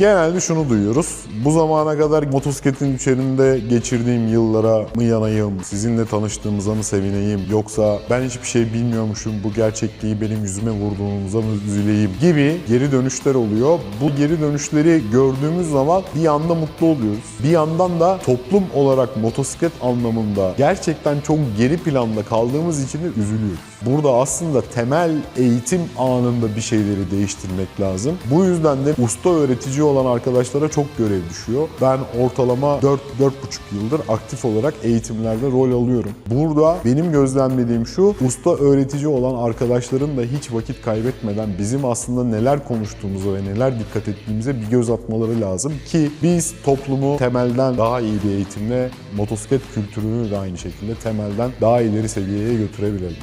Genelde şunu duyuyoruz. Bu zamana kadar motosikletin üzerinde geçirdiğim yıllara mı yanayım, sizinle tanıştığımıza mı sevineyim, yoksa ben hiçbir şey bilmiyormuşum, bu gerçekliği benim yüzüme vurduğunuza mı üzüleyim gibi geri dönüşler oluyor. Bu geri dönüşleri gördüğümüz zaman bir yanda mutlu oluyoruz. Bir yandan da toplum olarak motosiklet anlamında gerçekten çok geri planda kaldığımız için de üzülüyoruz. Burada aslında temel eğitim anında bir şeyleri değiştirmek lazım. Bu yüzden de usta öğretici olan arkadaşlara çok görev düşüyor. Ben ortalama 4-4,5 yıldır aktif olarak eğitimlerde rol alıyorum. Burada benim gözlemlediğim şu, usta öğretici olan arkadaşların da hiç vakit kaybetmeden bizim aslında neler konuştuğumuza ve neler dikkat ettiğimize bir göz atmaları lazım ki biz toplumu temelden daha iyi bir eğitimle motosiklet kültürünü de aynı şekilde temelden daha ileri seviyeye götürebilelim.